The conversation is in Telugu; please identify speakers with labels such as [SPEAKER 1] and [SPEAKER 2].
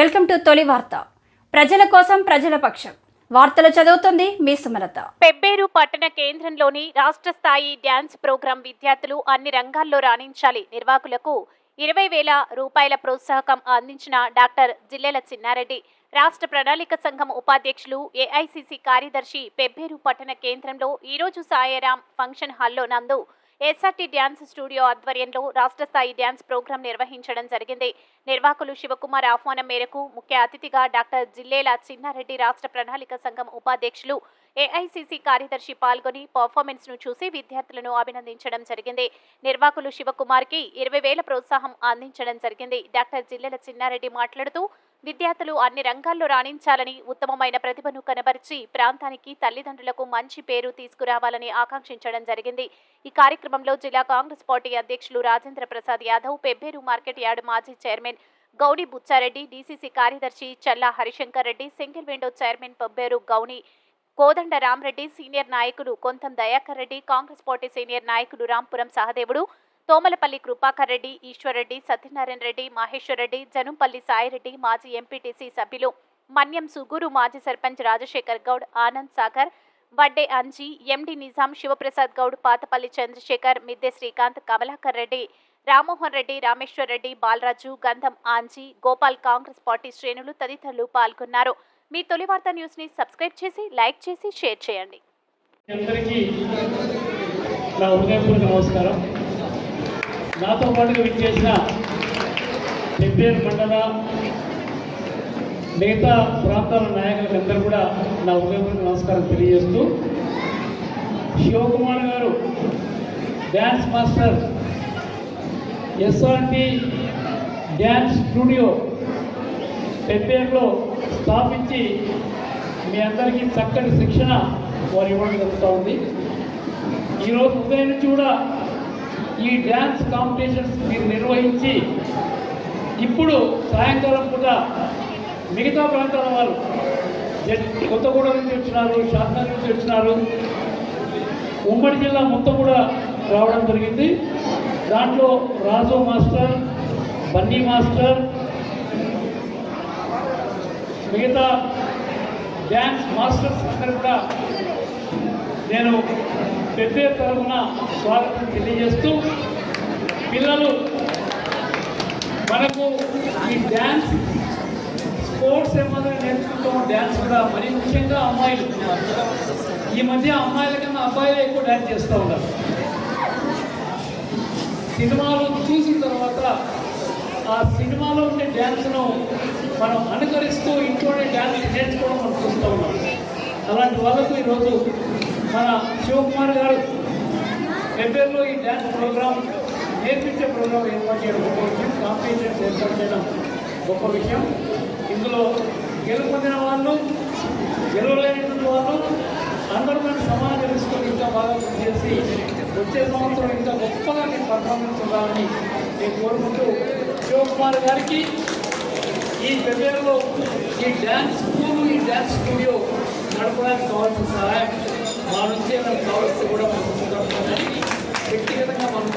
[SPEAKER 1] వెల్కమ్ టు తొలి వార్త. ప్రజల కోసం ప్రజల పక్షం. వార్తలు చదువుతుంది మీ సుమలత.
[SPEAKER 2] పెబ్బేరు పట్టణ కేంద్రంలోని రాష్ట్ర స్థాయి డ్యాన్స్ ప్రోగ్రాం విద్యార్థులు అన్ని రంగాల్లో రాణించాలి. నిర్వాహకులకు ఇరవై వేల రూపాయల ప్రోత్సాహకం అందించిన డాక్టర్ జిల్లెల చిన్నారెడ్డి రాష్ట్ర ప్రణాళిక సంఘం ఉపాధ్యక్షులు ఏఐసిసి కార్యదర్శి పెబ్బేరు పట్టణ కేంద్రంలో ఈరోజు సాయరాం ఫంక్షన్ హాల్లో నందు ఎస్ఆర్టీ డ్యాన్స్ స్టూడియో ఆధ్వర్యంలో రాష్ట్ర స్థాయి డ్యాన్స్ ప్రోగ్రాం నిర్వహించడం జరిగింది. నిర్వాహకులు శివకుమార్ ఆహ్వానం మేరకు ముఖ్య అతిథిగా డాక్టర్ జిల్లేల చిన్నారెడ్డి రాష్ట్ర ప్రణాళిక సంఘం ఉపాధ్యక్షులు ఏఐసిసి కార్యదర్శి పాల్గొని పర్ఫార్మెన్స్ను చూసి విద్యార్థులను అభినందించడం జరిగింది. నిర్వాహకులు శివకుమార్కి ఇరవై వేల ప్రోత్సాహం అందించడం జరిగింది. డాక్టర్ జిల్లెల చిన్నారెడ్డి మాట్లాడుతూ విద్యార్థులు అన్ని రంగాల్లో రాణించాలని ఉత్తమమైన ప్రతిభను కనబరిచి ప్రాంతానికి తల్లిదండ్రులకు మంచి పేరు తీసుకురావాలని ఆకాంక్షించడం జరిగింది. ఈ కార్యక్రమంలో జిల్లా కాంగ్రెస్ పార్టీ అధ్యక్షులు రాజేంద్ర ప్రసాద్ యాదవ్ పెబ్బేరు మార్కెట్ యార్డ్ మాజీ చైర్మన్ గౌని బుచ్చారెడ్డి డీసీసీ కార్యదర్శి Challa Harishankar Reddy single window chairman Pebberu Gouni Kodanda Ramareddy senior నాయకులు కొంతం దయాకర్ రెడ్డి కాంగ్రెస్ పార్టీ సీనియర్ నాయకులు రాంపురం సహదేవుడు తోమలపల్లి కృపాకర్ రెడ్డి ఈశ్వర్రెడ్డి సత్యనారాయణ రెడ్డి మహేశ్వర్ రెడ్డి జనంపల్లి సాయిరెడ్డి మాజీ ఎంపీటీసీ సభ్యులు మన్యం సుగూరు మాజీ సర్పంచ్ రాజశేఖర్ గౌడ్ ఆనంద్ సాగర్ వడ్డే అంజీ ఎండి నిజాం శివప్రసాద్ గౌడ్ పాతపల్లి చంద్రశేఖర్ మిద్దె శ్రీకాంత్ కమలాకర్ రెడ్డి రామ్మోహన్ రెడ్డి రామేశ్వర్ రెడ్డి బాలరాజు గంధం ఆంజీ గోపాల్ కాంగ్రెస్ పార్టీ శ్రేణులు తదితరులు పాల్గొన్నారు. మీ తొలి వార్త న్యూస్ని సబ్స్క్రైబ్ చేసి లైక్ చేసి షేర్ చేయండి.
[SPEAKER 3] అందరికీ నా హృదయపూర్వక నమస్కారం. నాతో పాటుగా విచ్చేసిన పెబ్బేరు మండల మిగతా ప్రాంతాల నాయకులకు అందరూ కూడా నా హృదయపూర్వక నమస్కారం తెలియజేస్తూ శివకుమార్ గారు dance master SRT dance studio పెబ్బేరులో స్థాపించి మీ అందరికీ చక్కటి శిక్షణ వారు ఇవ్వడం జరుగుతూ ఉంది ఈరోజు ఉదయం నుంచి కూడా ఈ డ్యాన్స్ కాంపిటీషన్స్ మీరు నిర్వహించి ఇప్పుడు సాయంకాలం పూట మిగతా ప్రాంతాల వాళ్ళు జడ్- కొత్తగూడెం నుంచి వచ్చినారు షాద్నగర్ నుంచి వచ్చినారు ఉమ్మడి జిల్లా మొత్తం కూడా రావడం జరిగింది. దాంట్లో రాజు మాస్టర్ బన్నీ మాస్టర్ మిగతా డ్యాన్స్ మాస్టర్స్ అందరూ కూడా నేను పెద్ద తరఫున స్వాగతం తెలియజేస్తూ పిల్లలు మనకు ఈ డ్యాన్స్ స్పోర్ట్స్ ఏమైనా నేర్చుకుంటాం డ్యాన్స్ కూడా మరి ముఖ్యంగా అమ్మాయిలు. ఈ మధ్య అమ్మాయిల కన్నా అబ్బాయిలే ఎక్కువ డ్యాన్స్ చేస్తూ ఉన్నారు. సినిమాలు చూసిన తర్వాత ఆ సినిమాలో ఉండే డ్యాన్స్ను మనం అనుకరిస్తూ ఇంట్లోనే డ్యాన్స్ నేర్చుకోవడం మనం చూస్తూ ఉన్నాం. అలాంటి వాళ్ళకు ఈరోజు మన శివకుమార్ గారు ఫిబ్రవరిలో ఈ డ్యాన్స్ ప్రోగ్రామ్ నేర్పించే ప్రోగ్రామ్ ఏర్పాటు చేయడం గొప్ప విషయం. కాంపిటీషన్స్ ఏర్పాటు చేయడం గొప్ప విషయం. ఇందులో గెలుపొందిన వాళ్ళు గెలవలేనటువంటి వాళ్ళు అందరూ మనం సమాజం తెలుసుకొని ఇంకా బాగా కృషి చేసి వచ్చే సంవత్సరం ఇంకా గొప్పగా నేను పర్ఫార్మెన్స్ ఉండాలని నేను కోరుకుంటూ శివకుమార్ గారికి ఈ ఫిబ్రవరిలో ఈ డ్యాన్స్ స్కూల్ ఈ డ్యాన్స్ స్టూడియో నడపడానికి కావాల్సిన సహాయం మా నుంచి ఏమైనా కావాల్సి కూడా మనం వ్యక్తిగతంగా మనం